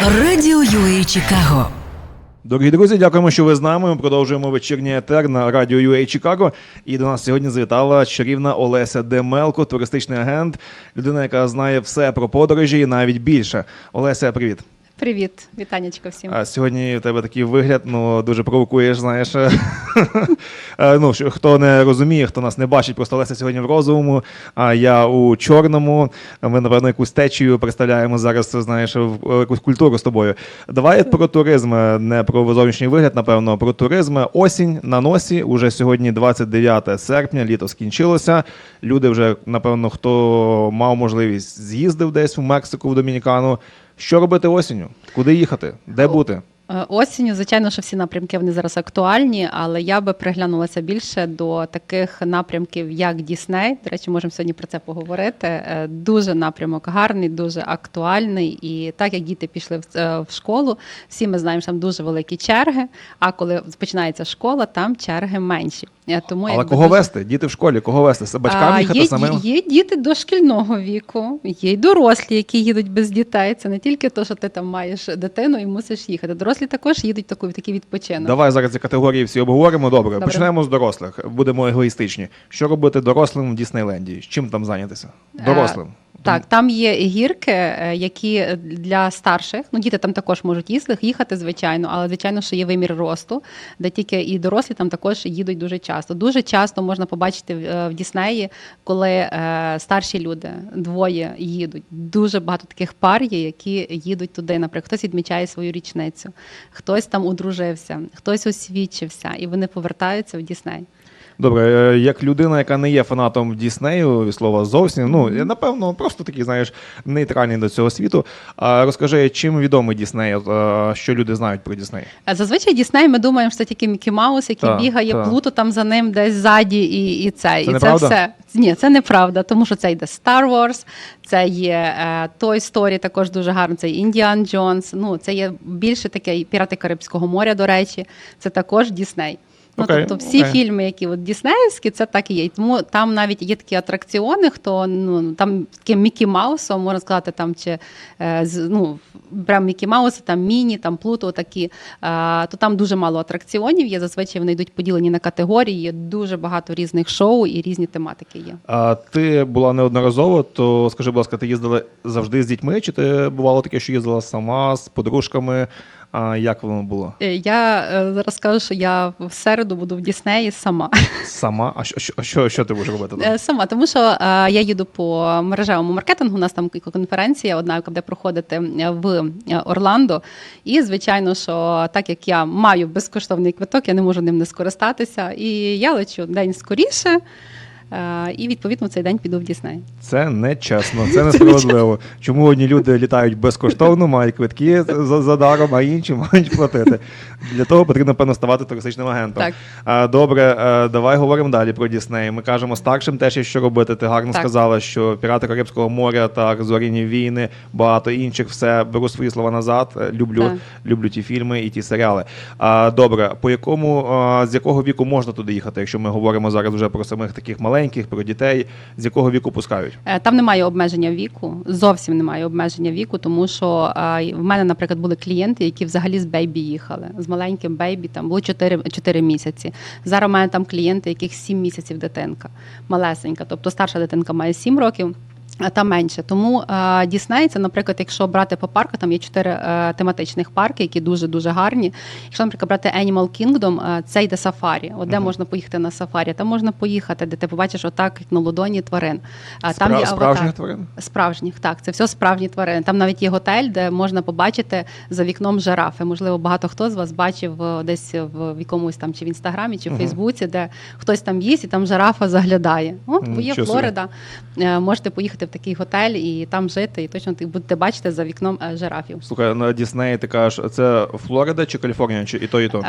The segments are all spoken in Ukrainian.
Радіо UA Чикаго. Дорогі друзі, дякуємо, що ви з нами. Ми продовжуємо вечірній етер на радіо UA Чикаго. І до нас сьогодні завітала чарівна Олеся Демелко, туристичний агент, людина, яка знає все про подорожі і навіть більше. Олеся, привіт. Привіт, вітанечко всім. А сьогодні у тебе такий вигляд, ну дуже провокуєш, знаєш. Ну, хто не розуміє, хто нас не бачить, просто Олеся сьогодні в розовому, а я у чорному. Ми, напевно, якусь течію представляємо зараз, знаєш, в- якусь культуру з тобою. Давай про туризм, е, не про зовнішній вигляд, напевно, про туризм. Осінь на носі. Уже сьогодні 29 серпня, літо скінчилося. Люди вже, напевно, хто мав можливість, з'їздив десь в Мексику, в Домінікану. Що робити осінню? Куди їхати? Де бути? Е, Осінню, звичайно, що всі напрямки вони зараз актуальні, але я би приглянулася більше до таких напрямків, як Дісней. До речі, можемо сьогодні про це поговорити. Е, Дуже напрямок гарний, дуже актуальний. І так як діти пішли в, е, школу, всі ми знаємо, що там дуже великі черги. А коли починається школа, там черги менші. Тому Але кого дуже- вести? Діти в школі, кого вести? З батьками їхати є, самим? Є діти дошкільного віку, є й дорослі, які їдуть без дітей. Це не тільки те, що ти там маєш дитину і мусиш їхати. Дорослі також їдуть таку, в такий відпочинок. Давай зараз ці категорії всі обговоримо. Добре, Добре. почнемо з дорослих. Будемо егоїстичні. Що робити дорослим в Діснейленді? Чим там зайнятися? Дорослим. Так, там є гірки, е, які для старших, ну діти там також можуть їздити, їхати, звичайно, але звичайно, що є вимір росту, де тільки і дорослі там також їдуть дуже часто. Дуже часто можна побачити в- е, Діснеї, коли е, старші люди двоє їдуть. Дуже багато таких пар є, які їдуть туди. Наприклад, хтось відмічає свою річницю, хтось там одружився, хтось освічився, і вони повертаються в Дісней. Добре, е, як людина, яка не є фанатом Діснею, від слова зовсім, ну я напевно просто такий, знаєш, нейтральний до цього світу. А розкажи, чим відомий Дісней? Е, Що люди знають про Дісней? Зазвичай Дісней ми думаємо, що це тільки Мікі Маус, який Так, бігає, так. Плуто там за ним десь ззаді, і, і це. і неправда? це все. Ні, це неправда, тому що це йде Star Wars, це є е, Toy Story, також дуже гарно. Це Індіан Джонс. Ну, це є більше таке Пірати Карибського моря, до речі. Це також Дісней. Ну, Окей, тобто всі окей. фільми, які от діснеївські, це так і є. Тому там навіть є такі атракціони, хто ну там таким Мікі Маусом, можна сказати, там чи е, з- ну, прям Мікі Мауси, там Міні, там Плуто, такі, е, то там дуже мало атракціонів є. Зазвичай вони йдуть поділені на категорії, є дуже багато різних шоу і різні тематики є. А ти була неодноразово, то скажи, будь ласка, ти їздила завжди з дітьми, чи ти бувало таке, що їздила сама з подружками? А як воно було? Е, Я е, зараз скажу, що я в середу буду в Діснеї сама. Сама? А що, що, що, що ти будеш робити? там? Е, Сама, тому що е, я їду по мережевому маркетингу. У нас там конференція, одна, яка буде проходити в Орландо. І звичайно, що так як я маю безкоштовний квиток, я не можу ним не скористатися. І я лечу день скоріше. Е, І відповідно в цей день піду в Дісней. Це не чесно, це несправедливо. Чому одні люди літають безкоштовно, мають квитки за, за даром, а інші мають платити. Для того потрібно, певно, ставати туристичним агентом. Так. Добре, е, давай говоримо далі про Дісней. Ми кажемо старшим теж є що робити. Ти гарно Так. сказала, що пірати Карибського моря, так, зоріні війни, багато інших. Все беру свої слова назад. Е, Люблю, Так. люблю ті фільми і ті серіали. Добре, по якому з якого віку можна туди їхати, якщо ми говоримо зараз вже про самих таких маленьких, про дітей, з якого віку пускають? Е, Там немає обмеження віку, зовсім немає обмеження віку, тому що е, в мене, наприклад, були клієнти, які взагалі з бейбі їхали. З маленьким бейбі там було 4, 4 місяці. Зараз у мене там клієнти, яких 7 місяців дитинка, малесенька. Тобто старша дитинка має 7 років. А там менше. Тому е, Дісней, це, наприклад, якщо брати по парку, там є чотири е, тематичних парки, які дуже дуже гарні. Якщо, наприклад, брати Animal Kingdom, е, це йде сафарі. От де Мгм. можна поїхати на сафарі, там можна поїхати, де ти побачиш отак, як на ладоні тварин. Спра- там є справжніх аватар. тварин? Справжніх, так, це все справжні тварини. Там навіть є готель, де можна побачити за вікном жирафи. Можливо, багато хто з вас бачив е, десь в якомусь там чи в інстаграмі, чи в Мгм. Фейсбуці, де хтось там їсть, і там жирафа заглядає. О, бо є. Флорида. Е, Можете поїхати в такий готель і там жити, і точно ти будете бачити за вікном е, жирафів. Слухай, на Діснеї ти кажеш, це Флорида чи Каліфорнія, чи і то, і то?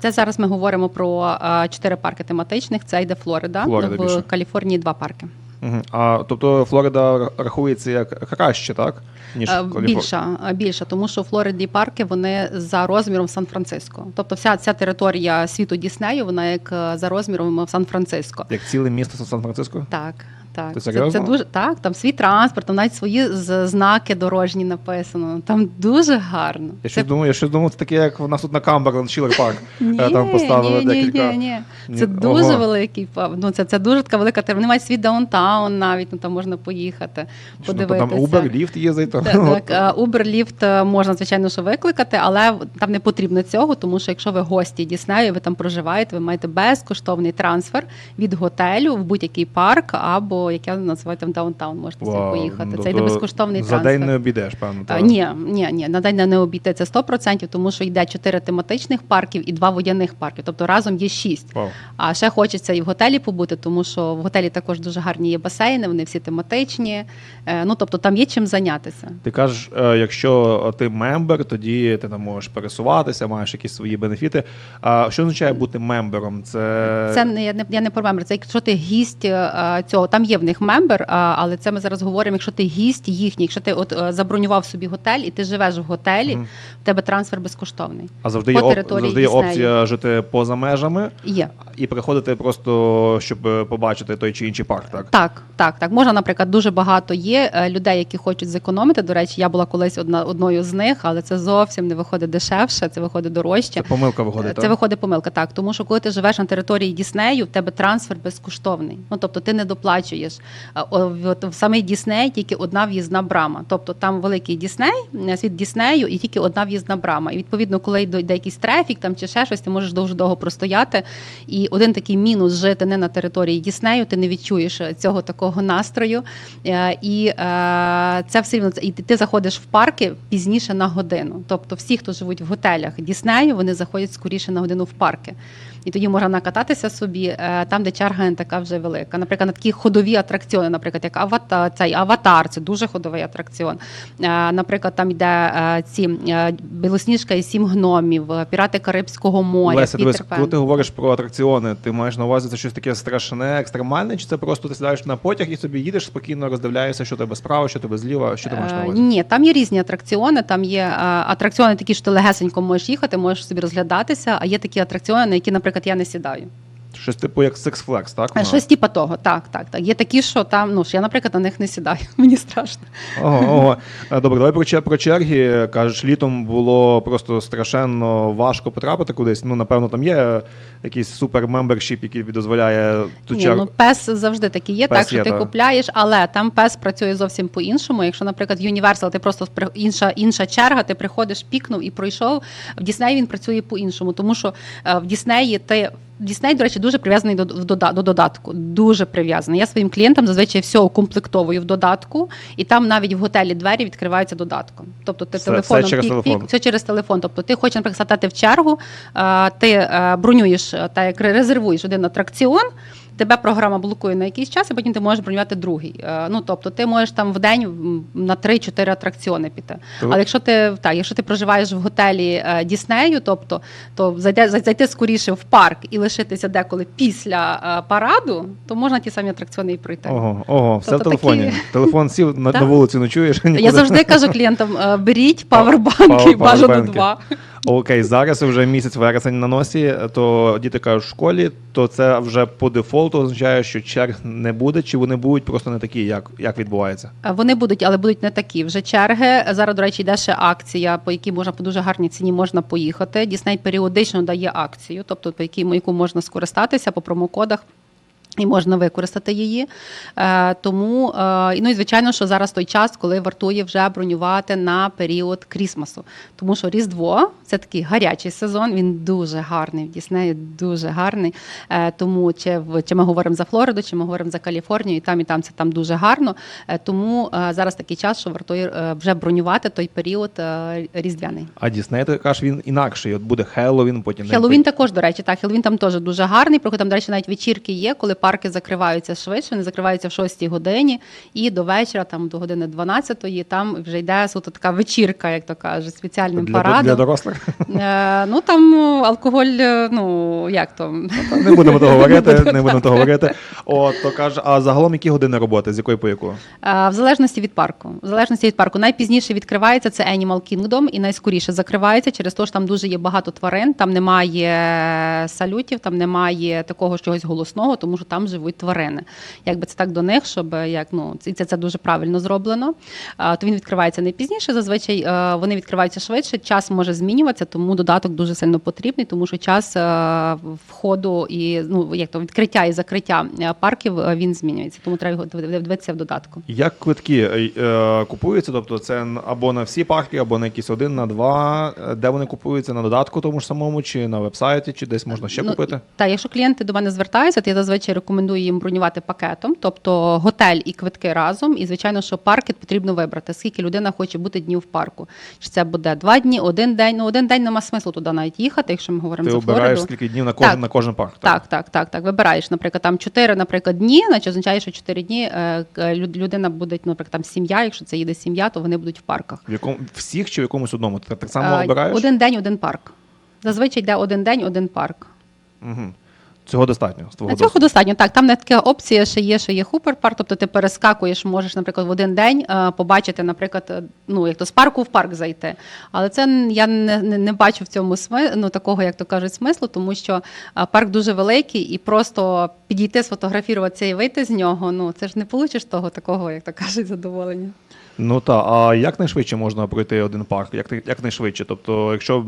Це зараз ми говоримо про чотири парки тематичних. Це йде Флорида, Флорида в більше. Каліфорнії два парки. Угу. А тобто Флорида рахується як краще, так? Ніж Е, Більша, е, більша, тому що Флориді парки вони за розміром Сан-Франциско. Тобто вся ця територія світу Діснею, вона як за розміром в Сан-Франциско. Як ціле місто Сан-Франциско? Так, Так, Ти це, це дуже так. Там свій транспорт, там навіть свої знаки дорожні написано. Там дуже гарно. Я щось думаю, я щось думав, це таке, як у нас тут на Камберленд Чілер Парк. Е, Там поставили ні, декілька. Ні, ні. Ні, Це дуже ого. великий паб. Ну це, це дуже така велика тема. Вони мають свій даунтаун навіть, ну там можна поїхати, Що, ну, подивитися. Там Uber, ліфт там. Так, так, е, Uber, ліфт е, можна звичайно що викликати, але там не потрібно цього, тому що якщо ви гості Діснею, ви там проживаєте, ви маєте безкоштовний трансфер від готелю в будь-який парк або як я називаю там даунтаун. Можете собі поїхати. ну, Це йде безкоштовний За трансфер. день не обійдеш, певно. Е, так? Ні, ні, ні, на день не обійти це 100%, тому що йде чотири тематичних парків і два водяних парків. Тобто разом є шість. Вау. А ще хочеться і в готелі побути, тому що в готелі також дуже гарні є басейни, вони всі тематичні. Е, Ну тобто там є чим зайнятися. Ти кажеш, е, якщо ти мембер, тоді ти там можеш пересуватися, маєш якісь свої бенефіти. А що означає бути мембером? Це, Це не я не я не про мембер. Це якщо ти гість цього, там є в них мембер, але це ми зараз говоримо. Якщо ти гість їхній, якщо ти от е, забронював собі готель і ти живеш в готелі, Мгм. в тебе трансфер безкоштовний. а завжди по є, оп... завжди є опція жити поза межами Є. і приходити просто, щоб е, побачити той чи інший парк. Так Так, так, так. Можна, наприклад, дуже багато є е, людей, які хочуть зекономити. До речі, я була колись одна одною з них, але це зовсім не виходить дешевше, це виходить дорожче. це помилка виходить. Це так? виходить помилка, так. Тому що коли ти живеш на території Діснею, в тебе трансфер безкоштовний. Ну тобто ти не доплачуєш. А, От в самий Дісней тільки одна в'їзна брама. Тобто там великий Дісней, е, світ Діснею, і тільки одна в'їзна брама. І відповідно, коли йде якийсь трефік там чи ще щось, ти можеш дуже довго простояти. І один такий мінус жити не на території Діснею, ти не відчуєш цього такого настрою. Е, І е, це все рівно і ти заходиш в парки пізніше на годину. Тобто, всі, хто живуть в готелях Діснею, вони заходять скоріше на годину в парки. І тоді можна накататися собі е, там, де черга не така вже велика. Наприклад, на такі ходові атракціони, наприклад, як аватар, цей аватар, це дуже ходовий атракціон. Е, Наприклад, там йде е, ці білосніжка і сім гномів, пірати Карибського моря. Леся, дивись, коли ти говориш про атракціони, ти маєш на увазі це щось таке страшне, екстремальне, чи це просто ти сідаєш на потяг і собі їдеш спокійно, роздивляєшся, що тебе справа, що тебе зліва, що ти маєш на увазі? Ні, там є різні атракціони. Там є атракціони такі, що ти легесенько можеш їхати, можеш собі розглядатися. А є такі атракціони, на які, наприклад, я не сідаю. Щось типу як Six Flags, так? Е, Ну. Щось типа того, так, так, так. Є такі, що там, ну ж я, наприклад, на них не сідаю. Мені страшно. Ого, ого. Е, Добре, давай про, про черги. Кажеш, літом було просто страшенно важко потрапити кудись. Ну, напевно, там є якийсь супер мембершіп, який дозволяє ту Ні, чергу. ну пес завжди такий є, Пес так що є, ти так. купляєш, але там пес працює зовсім по-іншому. Якщо, наприклад, Universal ти просто інша, інша черга, ти приходиш, пікнув і пройшов. В Діснеї він працює по-іншому, тому що е, в Діснеї ти. Дісней, до речі, дуже прив'язаний до, до додатку. Дуже прив'язаний. Я своїм клієнтам зазвичай все укомплектовую в додатку, і там навіть в готелі двері відкриваються додатком. Тобто ти Все- телефоном все через пік-пік, телефон. все через телефон. Тобто ти хочеш, наприклад, стати в чергу, ти бронюєш та як резервуєш один атракціон. Тебе програма блокує на якийсь час, і потім ти можеш бронювати другий. Е, Ну тобто, ти можеш там в день на 3-4 атракціони піти. То- Але якщо ти так, якщо ти проживаєш в готелі е, Діснею, тобто то зайде зайти скоріше в парк і лишитися деколи після е, параду, то можна ті самі атракціони і пройти. Ого, ого, все Тобто в телефоні. такі- Телефон сів на, на вулиці, ночуєш. Я завжди кажу клієнтам: беріть павербанки, бажано два. Окей, зараз вже місяць вересень на носі, то діти кажуть в школі, то це вже по дефолту означає, що черг не буде, чи вони будуть просто не такі, як, як відбувається. Е, Вони будуть, але будуть не такі. Вже черги. Зараз, до речі, йде ще акція, по якій можна по дуже гарній ціні можна поїхати. Дісней періодично дає акцію, тобто по якій яку можна скористатися по промокодах. І можна використати її. Е, тому, е, ну і звичайно, що зараз той час, коли вартує вже бронювати на період Крісмасу. Тому що Різдво це такий гарячий сезон, він дуже гарний в Діснеї, дуже гарний. Е, тому чи, чи ми говоримо за Флориду, чи ми говоримо за Каліфорнію, і там і там це там дуже гарно. Тому зараз такий час, що вартує вже бронювати той період різдвяний. А Дісней, ти кажеш, він інакший. От буде Хеллоуін, потім Хеллоуін також, до речі, так. Хеллоуін там теж дуже гарний. Проте там, до речі, навіть вечірки є, коли парки закриваються швидше, вони закриваються в 6 годині, і до вечора, там до години 12-ї, там вже йде суто така вечірка, як то кажуть, спеціальним для, парадом. для дорослих. Е, ну там ну, алкоголь, е, ну як то. Не будемо того говорити, не будемо того говорити. От, то каже, а загалом які години роботи? З якої по яку? Е, В залежності від парку. В залежності від парку. Найпізніше відкривається це Animal Kingdom і найскоріше закривається через те, що там дуже є багато тварин, там немає салютів, там немає такого чогось голосного, тому що там там живуть тварини. Якби це так до них, щоб е, як ну і це, це дуже правильно зроблено. То він відкривається не пізніше. Зазвичай е, вони відкриваються швидше. Час може змінюватися, тому додаток дуже сильно потрібний, тому що час е, входу і ну як то відкриття і закриття парків він змінюється. Тому треба його див- дивитися в додатку. Як квитки купуються? Тобто це або на всі парки, або на якийсь один, на два. Де вони купуються? На додатку тому ж самому, чи на вебсайті, чи десь можна ще Ну, купити? Та якщо клієнти до мене звертаються, то я зазвичай рекомендую їм бронювати пакетом, тобто готель і квитки разом. І звичайно, що парки потрібно вибрати, скільки людина хоче бути днів в парку. Чи це буде два дні, один день? Ну один день нема смислу туди навіть їхати, якщо ми говоримо Ти за обираєш Флориду. скільки днів на кожен Так. на кожен парк. Так, так, так, так. Вибираєш, наприклад, там 4, наприклад, дні, значить означає, що 4 дні е, людина буде, наприклад, там сім'я. Якщо це їде сім'я, то вони будуть в парках. В якому всіх чи в якомусь одному? Ти так само Е, обираєш? Один день, один парк. Зазвичай йде один день, один парк. Угу. Цього достатньо. З твого На цього достатньо. Так, там не така опція, ще є, що є хуперпарк. тобто ти перескакуєш, можеш, наприклад, в один день е, побачити, наприклад, е, ну як то з парку в парк зайти. Але це я не, не, не бачу в цьому сми, ну, такого, як то кажуть, смислу, тому що е, парк дуже великий і просто підійти, сфотографуватися і вийти з нього. Ну це ж не получиш того такого, як то кажуть, задоволення. Ну так, а як найшвидше можна пройти один парк? Як, як найшвидше? Тобто, якщо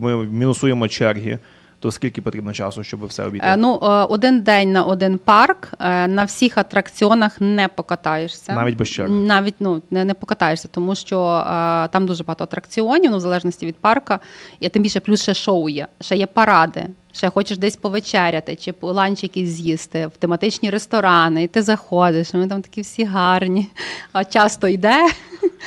ми мінусуємо черги, то скільки потрібно часу, щоб все обійти? Е, Ну, е, один день на один парк е, на всіх атракціонах не покатаєшся. Навіть без черг? Навіть ну не, не покатаєшся, тому що там дуже багато атракціонів, ну в залежності від парка. І тим більше плюс ще шоу є, ще є паради. Ще хочеш десь повечеряти чи ланч якийсь з'їсти в тематичні ресторани, і ти заходиш, вони там такі всі гарні. А часто йде.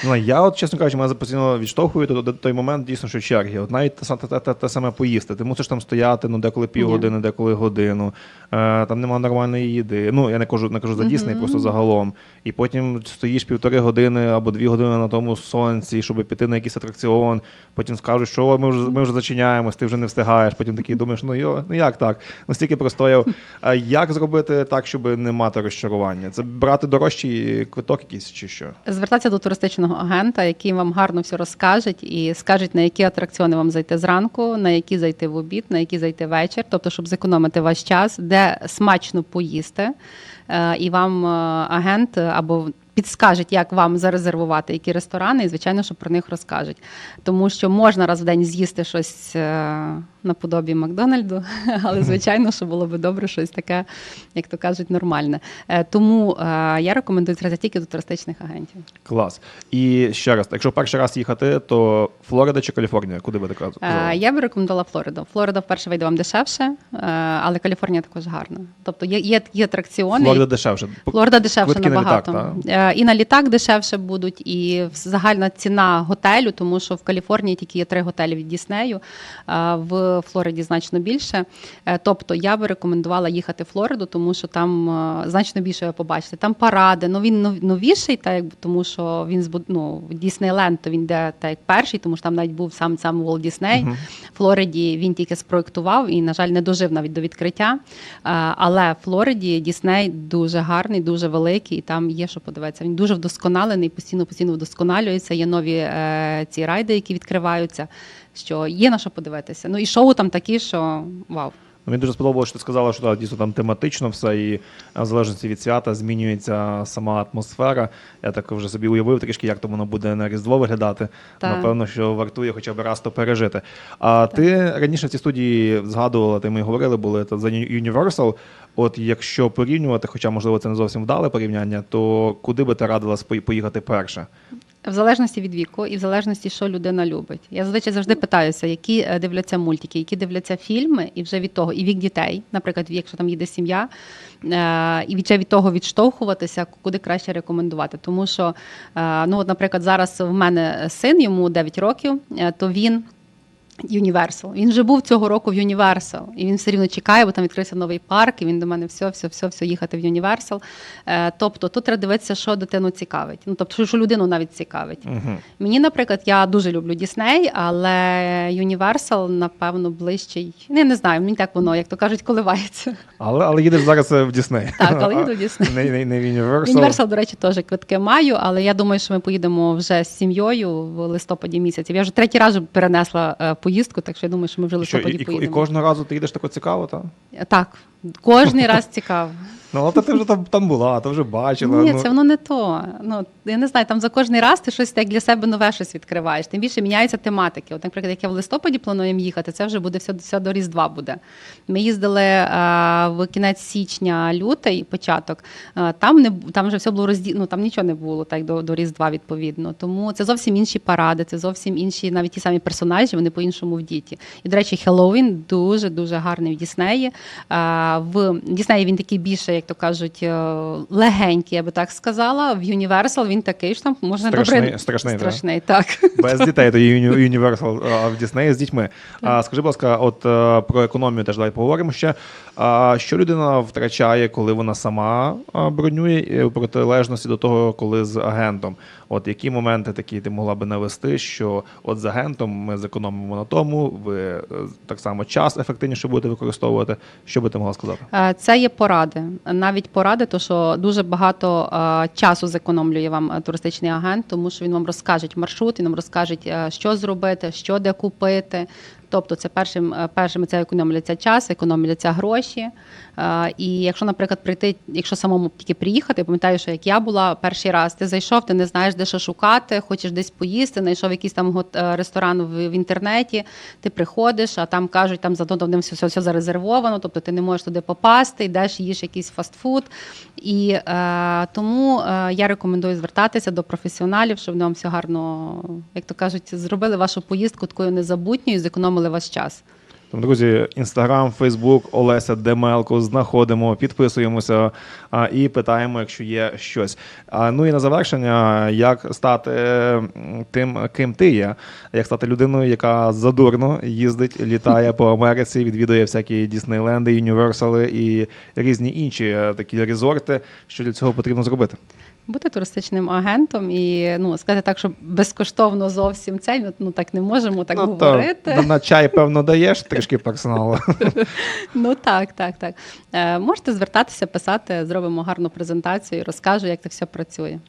Ну, я, от, чесно кажучи, мене постійно відштовхує до, той момент, дійсно, що черги. От навіть те, те, те, те саме поїсти. Ти мусиш там стояти, ну, деколи півгодини, деколи годину. Е, там немає нормальної їди. Ну, я не кажу, не кажу за Дісней, просто загалом. І потім стоїш півтори години або дві години на тому сонці, щоб піти на якийсь атракціон. Потім скажуть, що ми вже, ми вже зачиняємось, ти вже не встигаєш. Потім такий думаєш, ну йо, ну як так? Ну стільки простояв. Як зробити так, щоб не мати розчарування? Це брати дорожчий квиток якийсь чи що? Звертатися до туристичного агента, який вам гарно все розкажуть і скажуть, на які атракціони вам зайти зранку, на які зайти в обід, на які зайти вечір, тобто, щоб зекономити ваш час, де смачно поїсти, Е, і вам е, агент або підскажуть, як вам зарезервувати які ресторани, і звичайно, що про них розкажуть. Тому що можна раз в день з'їсти щось е, наподобі Макдональду, але звичайно, що було би добре щось таке, як то кажуть, нормальне. Е, Тому е, я рекомендую звертатися тільки до туристичних агентів. Клас. І ще раз, якщо перший раз їхати, то Флорида чи Каліфорнія? Куди ви так Е. Я би рекомендувала Флориду. Флорида вперше вийде вам дешевше, але Каліфорнія також гарна. Тобто є, є, є атракціони. Флорида дешевше. Флорида дешевше Квитки на набагато. літак, Е, і на літак дешевше будуть, і загальна ціна готелю, тому що в Каліфорнії тільки є три готелі від Діснею, а в Флориді значно більше. Е, Тобто я би рекомендувала їхати в Флориду, тому що там е, значно більше ви побачите. Там паради. Ну він новіший, так якби тому що він збуд... ну, Діснейленд, то він йде так як перший, тому що там навіть був сам сам Волт Дісней. Мгм. Флориді він тільки спроектував і, на жаль, не дожив навіть до відкриття. Е, Але в Флориді Дісней дуже гарний, дуже великий, і там є що подивитися. Він дуже вдосконалений, постійно постійно вдосконалюється. Є нові е, ці райди, які відкриваються. Що є на що подивитися. Ну і шоу там такі, що вау. Ну, Мені дуже сподобалося, що ти сказала, що так, дійсно там тематично все, і в залежності від свята змінюється сама атмосфера. Я так вже собі уявив трішки, як то воно буде на Різдво виглядати. Так. Напевно, що вартує хоча б раз то пережити. А ти раніше в цій студії згадувала, ти ми говорили, були за Universal. От якщо порівнювати, хоча можливо це не зовсім вдале порівняння, то куди би ти радила поїхати перше? В залежності від віку і в залежності, що людина любить. Я зазвичай завжди питаюся, які е, дивляться мультики, які дивляться фільми, і вже від того, і вік дітей, наприклад, якщо там їде сім'я, е, і вже від того відштовхуватися, куди краще рекомендувати. Тому що, е, ну, от, наприклад, зараз в мене син, йому 9 років, то він. Universal. Він вже був цього року в Universal, і він все рівно чекає, бо там відкрився новий парк, і він до мене все, все, все, все їхати в. Е, тобто тут треба дивитися, що дитину цікавить. Ну тобто, що- людину навіть цікавить. Угу. Мені, наприклад, я дуже люблю Дісней, але Universal, напевно, ближчий. Ну, я не знаю, мені так воно, як то кажуть, коливається. Але, але їдеш зараз е, в Дісней. Так, але їду в Дісней. Не, не, не в Universal. Universal, до речі, теж квитки маю, але я думаю, що ми поїдемо вже з сім'єю в листопаді місяці. Я вже третій раз перенесла е, поїздку, так що я думаю, що ми вже листопаді і, і кожного разу ти їдеш тако цікаво, так? Так, Кожний раз цікаво. Ну, але ти вже там, там була, ти вже бачила. Ні, ну. це воно не то. Ну я не знаю, там за кожний раз ти щось так для себе нове щось відкриваєш. Тим більше міняються тематики. От, наприклад, як я в листопаді плануємо їхати, це вже буде все, все до Різдва буде. Ми їздили а, в кінець січня, лютий, початок. А, там не там вже все було розді... ну, там нічого не було так до, до Різдва, відповідно. Тому це зовсім інші паради, це зовсім інші, навіть ті самі персонажі, вони по-іншому в діті. І, до речі, Хеллоуін дуже дуже гарний в Діснеї. А, в Діснеї він такий більше, як то кажуть, е, легенький, я би так сказала. В Universal він такий ж там можна Страшний- добре страшний, так? страшний, так. Без дітей, то Universal а в Disney з дітьми. А, скажи, будь ласка, от е, про економію теж давай поговоримо ще. А, що людина втрачає, коли вона сама бронює е, у протилежності до того, коли з агентом? От які моменти такі ти могла би навести, що от з агентом ми зекономимо на тому, ви е, так само час ефективніше будете використовувати. Що би ти могла сказати? Е, Це є поради. Навіть поради, то що дуже багато часу зекономлює вам е, туристичний агент, тому що він вам розкаже маршрут, він вам розкаже, е, що зробити, що де купити. Тобто, це першим, е, першим це економляться час, економляться гроші. Е, І якщо, наприклад, прийти, якщо самому тільки приїхати, пам'ятаю, що як я була перший раз, ти зайшов, ти не знаєш, де що шукати, хочеш десь поїсти, знайшов якийсь там е, ресторан в, інтернеті, ти приходиш, а там кажуть, там за давним все, все, все зарезервовано, тобто ти не можеш туди попасти, йдеш, їш якийсь фастфуд. І е, тому я рекомендую звертатися до професіоналів, щоб вам все гарно, як то кажуть, зробили вашу поїздку такою незабутньою, і зекономили ваш час. Друзі, інстаграм, Фейсбук, Олеся Демелко знаходимо, підписуємося а, і питаємо, якщо є щось. А, ну і на завершення, як стати тим, ким ти є, як стати людиною, яка задурно їздить, літає по Америці, відвідує всякі Діснейленди, Юніверсали і різні інші е, такі резорти. Що для цього потрібно зробити? Бути туристичним агентом і ну сказати так, що безкоштовно зовсім це ну, ну так не можемо так ну, говорити. на, на чай, певно, даєш трішки персоналу. Ну так, так, так. Е, можете звертатися, писати, зробимо гарну презентацію і розкажу, як це все працює.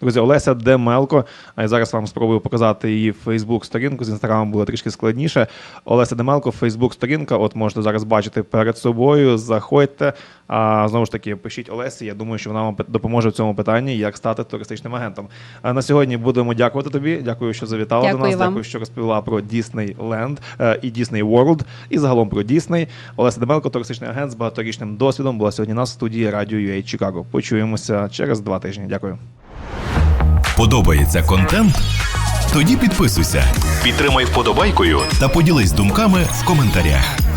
Друзі, Олеся Демелко. А я зараз вам спробую показати її Фейсбук сторінку. З інстаграмом було трішки складніше. Олеся Демелко, Фейсбук сторінка. От можете зараз бачити перед собою. Заходьте. А знову ж таки, пишіть Олесі. Я думаю, що вона вам допоможе в цьому питанні, як стати туристичним агентом. А на сьогодні будемо дякувати тобі. Дякую, що завітала Дякую до нас. вам. Дякую, що розповіла про Діснейленд е, і Disney World, і загалом про Дісней. Олеся Демелко, туристичний агент з багаторічним досвідом, була сьогодні у нас в студії Радіо UA Чикаго. Почуємося через два тижні. Дякую. Подобається контент? Тоді підписуйся, підтримай вподобайкою та поділись думками в коментарях.